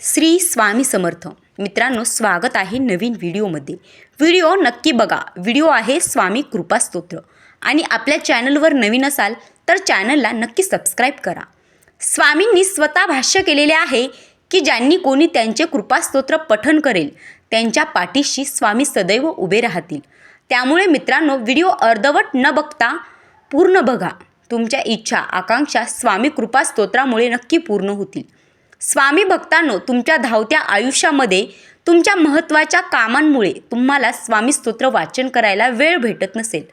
श्री स्वामी समर्थ. मित्रांनो स्वागत आहे नवीन व्हिडिओमध्ये. व्हिडिओ नक्की बघा. व्हिडिओ आहे स्वामी कृपा स्तोत्र. आणि आपल्या चॅनलवर नवीन असाल तर चॅनलला नक्की सबस्क्राईब करा. स्वामींनी स्वतः भाष्य केलेले आहे की ज्यांनी कोणी त्यांचे कृपास्तोत्र पठन करेल त्यांच्या पाठीशी स्वामी सदैव उभे राहतील. त्यामुळे मित्रांनो व्हिडिओ अर्धवट न बघता पूर्ण बघा. तुमच्या इच्छा आकांक्षा स्वामी कृपा स्तोत्रामुळे नक्की पूर्ण होतील. स्वामी भक्तांनो तुमच्या धावत्या आयुष्यामध्ये तुमच्या महत्त्वाच्या कामांमुळे तुम्हाला स्वामी स्तोत्र वाचन करायला वेळ भेटत नसेल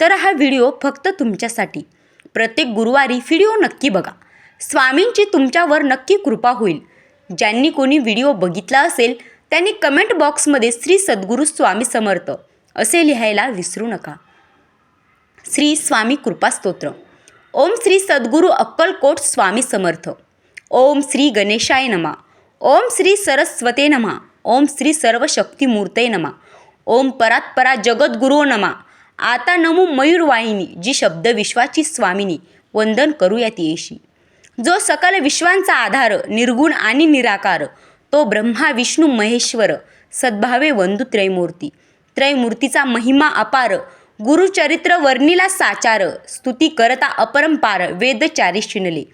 तर हा व्हिडिओ फक्त तुमच्यासाठी. प्रत्येक गुरुवारी व्हिडिओ नक्की बघा. स्वामींची तुमच्यावर नक्की कृपा होईल. ज्यांनी कोणी व्हिडिओ बघितला असेल त्यांनी कमेंट बॉक्समध्ये श्री सद्गुरू स्वामी समर्थ असे लिहायला विसरू नका. श्री स्वामी कृपा स्तोत्र. ओम श्री सद्गुरू अक्कलकोट स्वामी समर्थ. ओम श्री गणेशाय नमा. ओम श्री सरस्वते नमा. ओम श्री सर्वशक्तिमूर्ते नमा. ओम परात्परा जगद्गुरो नमा. आता नमो मयूरवाहिनी जी शब्द विश्वाची स्वामिनी वंदन करूया येशी. जो सकल विश्वांचा आधार निर्गुण आणि निराकार तो ब्रह्मा विष्णू महेश्वर सद्भावे वंदू त्रयमूर्ती त्रयमूर्तीचा महिमा अपार गुरुचरित्र वर्णिला साचार स्तुती करता अपरंपार वेदचारी शिनले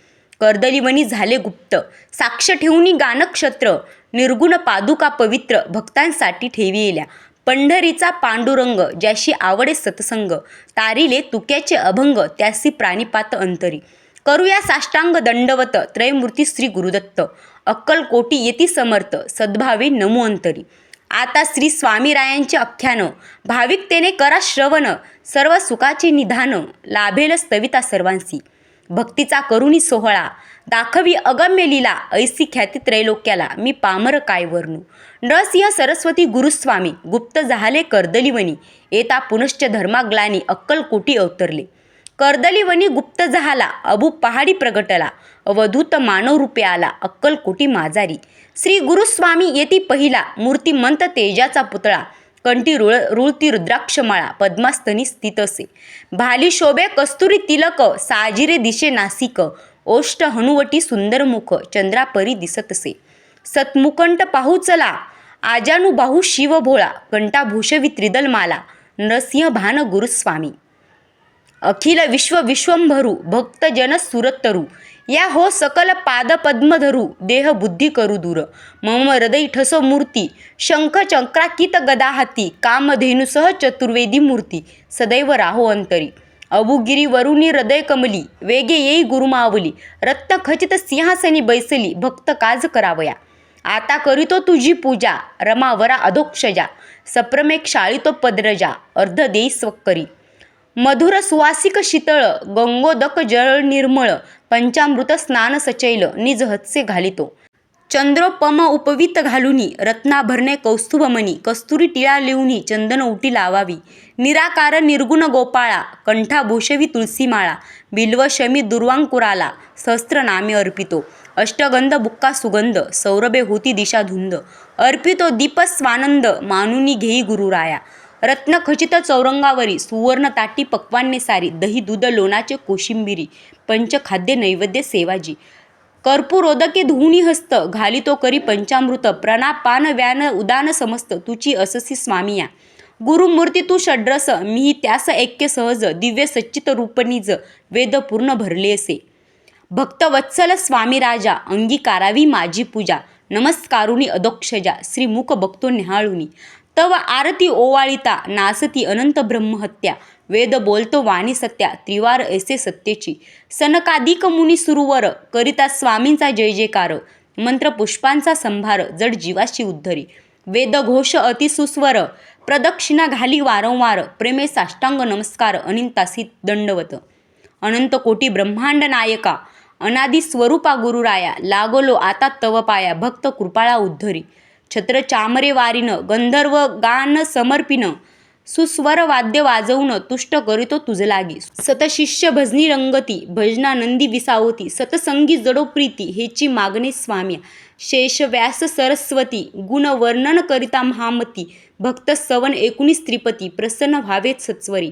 कर्दलीवनी झाले गुप्त. साक्ष ठेवूनी गानक्षत्र निर्गुण पादुका पवित्र भक्तांसाठी ठेविलेल्या. पंढरीचा पांडुरंग ज्याशी आवडे सत्संग तारिले तुक्याचे अभंग त्यासी प्राणिपात अंतरी. करूया साष्टांग दंडवत त्रयमूर्ती श्री गुरुदत्त. अक्कलकोटी येती समर्थ सद्भावे नमो अंतरी. आता श्री स्वामीरायांचे आख्यान भाविकतेने करा श्रवण. सर्व सुखाचे निधान. लाभेल स्तविता सर्वांसी. भक्तीचा करुणी सोहळा. दाखवी अगम्य लीला ऐसी ख्याती त्रैलोक्याला मी पामर काय वर्णू नरसिंह सरस्वती गुरुस्वामी गुप्त झाले कर्दलीवनी येता पुनश्च धर्माग्लानी अक्कलकोटी अवतरले. कर्दलीवनी गुप्त झाला अबू पहाडी प्रगटला अवधूत मानव रूपे आला अक्कलकोटी माजारी. श्री गुरुस्वामी येती पहिला मूर्तिमंत तेजाचा पुतळा कंठी रुळ रुळती रुद्राक्षमाळा पद्मास्तनी स्थित असे. भाली शोभे कस्तुरी तिलक साजिरे दिशे नासिक ओष्ट हनुवटी सुंदर मुख चंद्रापरी दिसत असे. सतमुकंठ पाहू चला आजानु बाहू शिव भोळा कंठाभूषवी त्रिदलमाला नरसिंह भान गुरुस्वामी. अखिल विश्व विश्वंभरू भक्त जन सुरतरू. या हो सकल पाद पद्मधरू देह बुद्धी करू दूर. मम हृदय ठसो मूर्ती शंख चक्राकित गदा हाती कामधेनुसह चतुर्वेदी मूर्ती. सदैव राहो अंतरी. अबुगिरी वरुणी हृदय कमली वेगे येई गुरुमावली. रत्न खचित सिंहासनी बैसली भक्त काज करावया. आता करीतो तुझी पूजा रमावरा अधोक्षजा. सप्रमेक शाळितो पद्रजा अर्ध देई स्वकरी मधुर सुवासिक शीतळ गंगोदक जळ निर्मळ पंचामृत स्नान सचैल निज हत्से घालितो. चंद्रोपम उपवीत घालुनी रत्नाभरणे कौस्तुभमणी कस्तुरी टिळा लिहुनी चंदन उटी लावावी. निराकार निर्गुण गोपाळा कंठाभूषवी तुळसीमाळा बिल्व शमी दुर्वांकुराला सहस्त्रनामे अर्पितो. अष्टगंध बुक्का सुगंध सौरभे होती दिशा धुंद अर्पितो दीप स्वानंद मानुनी घेई गुरुराया. रत्न खचित चौरंगावरी सुवर्ण ताटी पक्वान्ने सारी दही दूध लोणाचे कोशिंबिरी पंचखाद्य नैवेद्य सेवाजी. कर्पूरोदके धुनी हस्त घालितो करी पंचामृत प्रणा पान व्यान उदान समस्त तुची अससी स्वामिया गुरुमूर्ती तू षड्रस मी त्यास ऐक्य सहज दिव्य सच्चित रूपनिज वेद पूर्ण भरले असे. भक्तवत्सल स्वामी राजा अंगीकारावी माझी पूजा नमस्कारुणी अदोक्षजा श्रीमुख बघतो निहाळुनी तव आरती ओवाळिता नासती अनंत ब्रह्महत्या. वेद बोलतो वाणी सत्या त्रिवार ऐसे सत्येची. सनकादिक मुनी सुरुवर करिता स्वामींचा जय जयकार. मंत्र पुष्पांचा संभार जड जीवाशी उद्धरी. वेदघोष अतिसुस्वर प्रदक्षिणा घाली वारंवार प्रेमे साष्टांग नमस्कार अनिंतासी दंडवत. अनंत कोटी ब्रह्मांड नायका अनादि स्वरूपा गुरुराया लागोलो आता तव पाया भक्त कृपाळा उद्धरी. छत्र चामरे वारीनं गंधर्व गान समर्पिन सुस्वर वाद्य वाजवणं तुष्ट करीतो तुझ लागी. सतशिष्य भजनी रंगती भजनानंदी विसावती सतसंगी जडो प्रीती हेची मागणी स्वाम्या शेष व्यास सरस्वती गुण वर्णन करिता महामती भक्त सवन एकोणीस त्रिपती प्रसन्न व्हावेत सत्वरी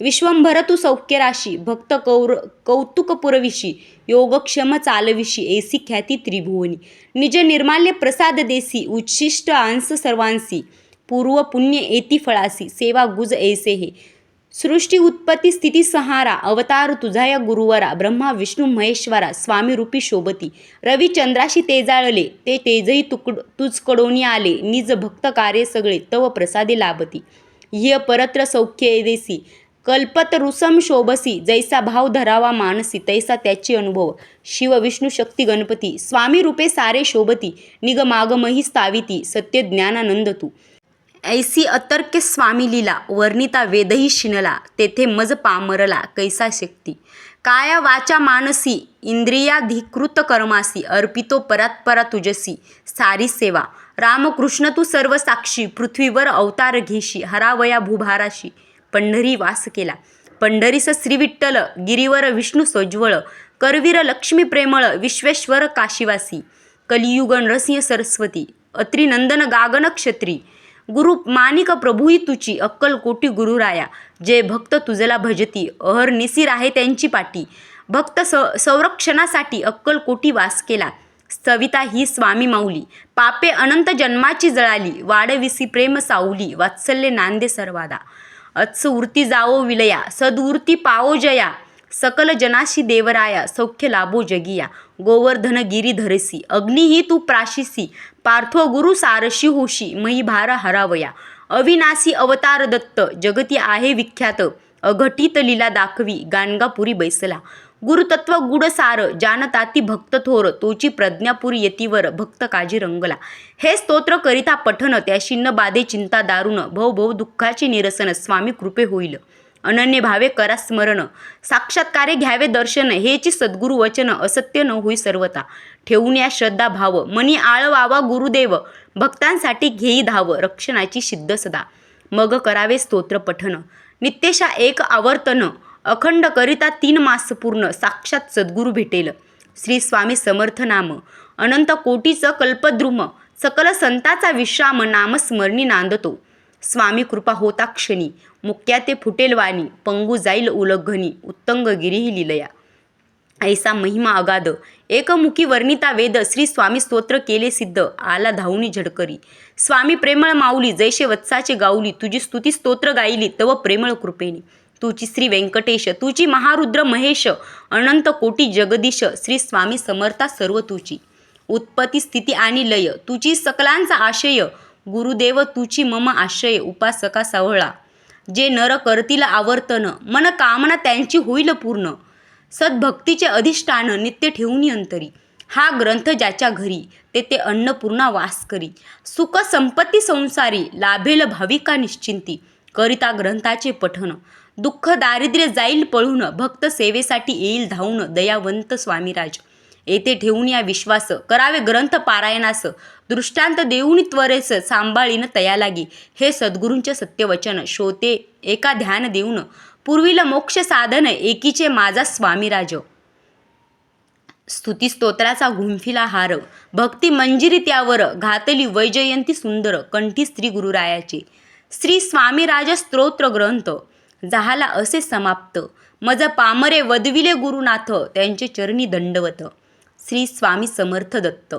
विश्वंभर तू सौख्यराशी भक्त कौर कौतुक पुरविशी योगक्षम चालविशी एसी ख्याती त्रिभुवनी निज निर्माल्य प्रसाद देसी उच्छिष्ट आंस सर्वांसी पूर्व पुण्य एती फळासी सेवा गुज ऐसे हे. सृष्टी उत्पत्ती स्थिती संहारा अवतार तुझा या गुरुवरा ब्रह्मा विष्णू महेश्वरा स्वामी रूपी शोभती रवी चंद्राशी तेजाळले ते तेजही तुकड तुझकडोनी आले निज भक्त कार्य सगळे तव प्रसादे लाभती. ह्य परत्र सौख्य देसी कल्पत रुसम शोभसी जैसा भाव धरावा मानसी तैसा त्याची अनुभव. शिव विष्णू शक्ती गणपती स्वामी रूपे सारे शोभती निगमागमही स्थाविती सत्य ज्ञानानंद तू. ऐसी अतर्क्य स्वामी लीला वर्णिता वेदही शिनला तेथे मज पामरला कैसा शक्ती. काया वाचा मानसी इंद्रियाधिकृत कर्मासी अर्पितो परात्परा तुझसी सारी सेवा. रामकृष्ण तू सर्व साक्षी पृथ्वीवर अवतार घेशी हरावया भूभाराशी. पंढरी वास केला. पंढरीस श्रीविठ्ठल गिरीवर विष्णू सोज्वळ करवीर लक्ष्मी प्रेमळ विश्वेश्वर काशीवासी कलियुगन रसिंह सरस्वती अत्रिनंदन गागन क्षत्री गुरु मानिक प्रभुई तुची अक्कल कोटी गुरुराया जे भक्त तुझला भजती अहर निसीर आहे त्यांची पाठी भक्त स संरक्षणासाठी अक्कल कोटी वास केला. सविता ही स्वामी माऊली. पापे अनंत जन्माची जळाली. वाडविसी प्रेम साऊली वात्सल्य नांदे सर्वादा. अत्स उर्ती जावो विलया सदूर्ती पावो जया सकल जनाशी देवराया सौख्य लाभो जगिया गोवर्धन गिरी धरसी अग्निही तू प्राशिसी पार्थो गुरु सारशी होशी मही भार हरावया. अविनाशी अवतार दत्त जगती आहे विख्यात अघटित लीला दाखवी गाणगापुरी बैसला. गुरुतत्व गुड सार जानताती भक्त थोर तोची प्रज्ञापुर यतीवर भक्त काजी रंगला. हे स्तोत्र करिता पठन त्याशी न बाधे चिंता दारुण भव भव दुःखाचे निरसन स्वामी कृपे होईल. अनन्य भावे करा स्मरण. साक्षात्कारे घ्यावे दर्शन हेची सद्गुरु वचन असत्य न होई सर्वता ठेवून या श्रद्धा भाव मनी आळवावा गुरुदेव भक्तांसाठी घेई धाव रक्षणाची सिद्ध सदा. मग करावे स्तोत्र पठन. नित्यशा एक आवर्तन अखंड करिता तीन मास पूर्ण साक्षात सद्गुरु भेटेल. श्री स्वामी समर्थ नाम अनंत कोटीचं कल्पद्रुम. सकल संताचा विश्राम नामस्मरणी नांदतो. स्वामी कृपा होता क्षणी. मुक्या ते फुटेल वाणी. पंगू जाईल उलघनी उत्तंग गिरीही लिलया. ऐसा महिमा अगाध. एकमुखी वर्णिता वेद. श्री स्वामी स्तोत्र केले सिद्ध. आला धावणी झडकरी. स्वामी प्रेमळ माऊली. जैसे वत्साचे गाऊली. तुझी स्तुती स्तोत्र गायली. तव प्रेमळ कृपेने. तुझी श्री व्यंकटेश तुझी महारुद्र महेश अनंत कोटी जगदीश श्री स्वामी समर्था सर्व तुची. उत्पत्ती स्थिती आणि लय तुझी सकलांचा आशय गुरुदेव तुची मम आशय उपासका सावळा. जे नर करतील आवर्तन मन कामना त्यांची होईल पूर्ण. सद्भक्तीचे अधिष्ठान नित्य ठेवून अंतरी हा ग्रंथ ज्याच्या घरी ते ते अन्नपूर्णा वास करी. सुख संपत्ती संसारी लाभेल भाविका निश्चिंती. करिता ग्रंथाचे पठन. दुःख दारिद्र्य जाईल पळून भक्त सेवेसाठी येईल धावून दयावंत स्वामीराज. येथे ठेवून या विश्वास करावे ग्रंथ पारायणास दृष्टांत देऊन त्वरेस सांभाळीन तया लागी हे सद्गुरूंचे सत्यवचन श्रोते एका ध्यान देऊन पूर्वील मोक्ष साधन एकीचे माझा स्वामीराज. स्तुतिस्तोत्राचा घुंफिला गुंफिला हार भक्ती मंजिरी त्यावर घातली वैजयंती सुंदर कंठी स्त्री गुरुरायाचे. श्री स्वामीराज स्तोत्र ग्रंथ जहाला असे समाप्त. मज पामरे वदविले गुरुनाथ त्यांचे चरणी दंडवत. श्री स्वामी समर्थ दत्त.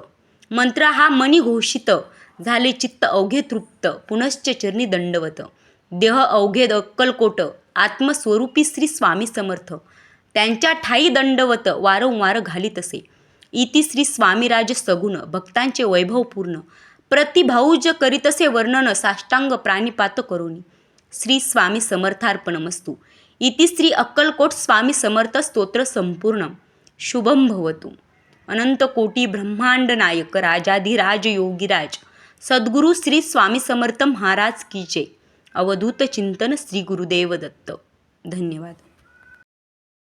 मंत्र हा मनी घोषित. झाले चित्त अवघे तृप्त. पुनश्च चरणी दंडवत. देह अवघे अक्कलकोट आत्मस्वरूपी श्री स्वामी समर्थ. त्यांच्या ठाई दंडवत वारंवार घालीत असे. इति श्री स्वामीराज सगुण भक्तांचे वैभवपूर्ण. प्रतिभाऊज करीतसे वर्णन साष्टांग प्राणिपात करोनी श्री स्वामी समर्थार्पणमस्तू. इति श्री अक्कलकोट स्वामी समर्थ स्तोत्र संपूर्ण. शुभम भवतु. अनंतकोटी ब्रह्मांड नायक राजाधिराज योगीराज सद्गुरु श्री स्वामी समर्थ महाराज की जय. अवधूत चिंतन श्री गुरुदेव दत्त. धन्यवाद.